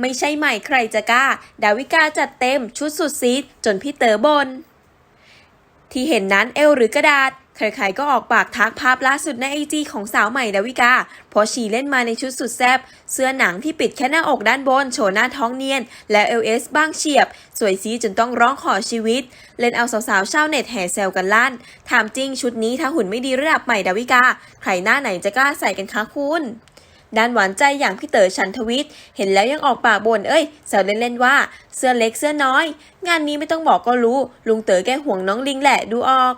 ไม่ใช่ใหม่ใครจะกล้า ดาวิกาจัดเต็มชุดสุดซีดจนพี่เต๋อบน ที่เห็นนั้นเอลหรือกระดาษ ใครๆก็ออกปากทักภาพล่าสุดในไอจีของสาวใหม่ดาวิกา เพราะชีเล่นมาในชุดสุดแซบเสื้อหนังที่ปิดแค่หน้าอกด้านบน โชว์หน้าท้องเนียน และเอลเอสบ้างเฉียบ สวยซีจนต้องร้องขอชีวิต เล่นเอาสาวๆชาวเน็ตแห่แซวกันลั่น ถามจริงชุดนี้ถ้าหุ่นไม่ดีระดับใหม่ดาวิกา ใครหน้าไหนจะกล้าใส่กันคะคุณ ด้านหวานใจอย่างพี่เต๋อชันทวิทย์เห็นแล้วยังออกปากบ่นเอ้ยแซวเล่นๆว่าเสื้อเล็กเสื้อน้อย งานนี้ไม่ต้องบอกก็รู้ ลุงเต๋อแกห่วงน้องลิงแหละดูออก